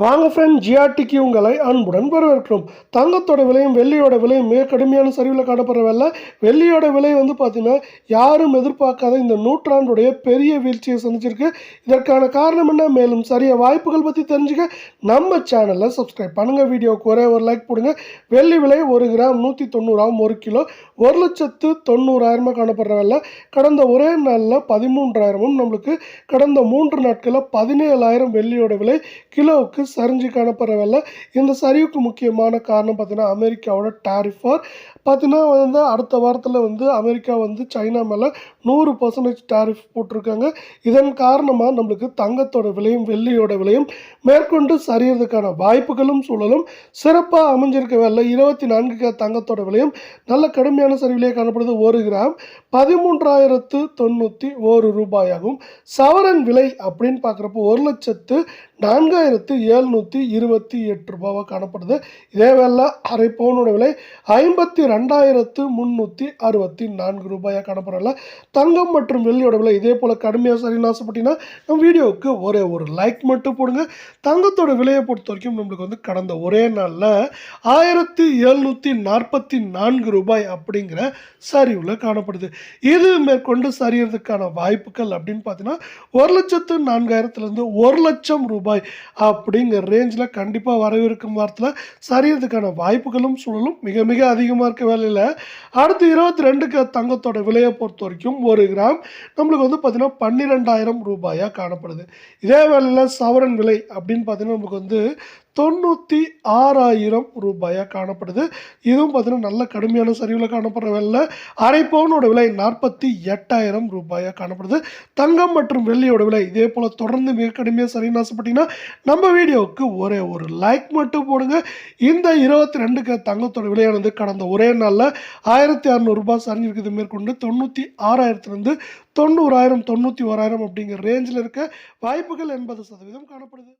வாங்க ஃப்ரெண்ட் ஜிஆர்டிக்கு உங்களை அன்புடன் வரவேற்கிறோம். தங்கத்தோட விலையும் வெள்ளியோட விலையும் மிக கடுமையான சரிவில் காணப்படுற வெள்ள வெள்ளியோட விலை வந்து பார்த்திங்கன்னா யாரும் எதிர்பார்க்காத இந்த நூற்றாண்டுடைய பெரிய வீழ்ச்சியை சந்திச்சிருக்கு. இதற்கான காரணம் என்ன? மேலும் சரிய வாய்ப்புகள் பற்றி தெரிஞ்சுக்க நம்ம சேனலை சப்ஸ்கிரைப் பண்ணுங்கள் வீடியோவுக்கு ஒரே ஒரு லைக் போடுங்க. வெள்ளி விலை ஒரு கிராம் நூற்றி தொண்ணூறாம் ஒரு கிலோ. ஒரு லட்சத்து தொண்ணூறாயிரமாக காணப்படுற கடந்த ஒரே நாளில் பதிமூன்றாயிரமும் நம்மளுக்கு கடந்த மூன்று நாட்களில் பதினேழாயிரம் வெள்ளியோட விலை கிலோவுக்கு சரிஞ்சு காணப்படுற இந்த சரிவுக்கு முக்கியமான காரணம் பார்த்தீங்கன்னா அமெரிக்காவோட டாரிஃபார் பார்த்தீங்கன்னா வந்து அடுத்த வாரத்தில் வந்து அமெரிக்கா வந்து சைனா மேலே நூறு பர்சன்டேஜ் டாரிஃப் போட்டிருக்காங்க. இதன் காரணமாக நம்மளுக்கு தங்கத்தோட விலையும் வெள்ளியோட விலையும் மேற்கொண்டு சரியறதுக்கான வாய்ப்புகளும் சூழலும் சிறப்பாக அமைஞ்சிருக்க வேலை இருபத்தி நான்கு தங்கத்தோட விலையும் நல்ல கடுமையான சரிவிலே காணப்படுது. ஒரு கிராம் பதிமூன்றாயிரத்து தொண்ணூற்றி ஒரு ரூபாயாகும். சவரன் விலை அப்படின்னு பார்க்குறப்போ ஒரு லட்சத்து நான்காயிரத்து ஏழ்நூற்றி இருபத்தி எட்டு ரூபாவாக காணப்படுது. இதே வேலை அரை பவுனோட விலை ஐம்பத்தி ரெண்டாயிரத்து முந்நூற்றி அறுபத்தி நான்கு ரூபாயாக காணப்படுறதில்ல தங்கம் மற்றும் வெள்ளியோட விலை இதே போல் கடுமையாக சரின்னு ஆசைப்பட்டீங்கன்னா நம்ம வீடியோவுக்கு ஒரே ஒரு லைக் மட்டும் போடுங்க. தங்கத்தோட விலையை பொறுத்த வரைக்கும் நம்மளுக்கு வந்து கடந்த ஒரே நாளில் ஆயிரத்தி எழுநூற்றி நாற்பத்தி நான்கு ரூபாய் அப்படிங்கிற சரிவில் காணப்படுது. இது மேற்கொண்டு சரியறதுக்கான வாய்ப்புகள் அப்படின்னு பார்த்தீங்கன்னா ஒரு லட்சத்து நான்காயிரத்துலேருந்து ஒரு லட்சம் ரூபாய் அப்படி அப்படிங்கிற ரேஞ்சில் கண்டிப்பாக வரவிருக்கும் வாரத்தில் சரியறதுக்கான வாய்ப்புகளும் சூழலும் மிக மிக அதிகமாக இருக்க வேலையில். அடுத்து இருபத்தி ரெண்டுக்கு தங்கத்தோட விலையை பொறுத்த வரைக்கும் ஒரு கிராம் நம்மளுக்கு வந்து பார்த்திங்கன்னா பன்னிரெண்டாயிரம் ரூபாயாக காணப்படுது. இதே வேலையில் சவரன் விலை அப்படின்னு பார்த்தீங்கன்னா நமக்கு வந்து தொண்ணூற்றி ஆறாயிரம் ரூபாயாக காணப்படுது. இதுவும் பார்த்தீங்கன்னா நல்ல கடுமையான சரிவில் காணப்படுற வேலை அரை பவுனோட விலை நாற்பத்தி எட்டாயிரம் ரூபாயாக காணப்படுது. தங்கம் மற்றும் வெள்ளியோட விலை இதே போல் தொடர்ந்து மிக கடுமையாக சரின்னு ஆசைப்பட்டீங்கன்னா நம்ம வீடியோவுக்கு ஒரே ஒரு லைக் மட்டும் போடுங்க. இந்த இருபத்தி ரெண்டுக்கு தங்கத்தோட விலையானது கடந்த ஒரே நாளில் ஆயிரத்தி அறநூறுபா சரிஞ்சிருக்கிறது மேற்கொண்டு தொண்ணூற்றி ஆறாயிரத்துலேருந்து தொண்ணூறாயிரம் தொண்ணூற்றி ஓராயிரம் அப்படிங்கிற ரேஞ்சில் இருக்க வாய்ப்புகள் எண்பது சதவீதம் காணப்படுது.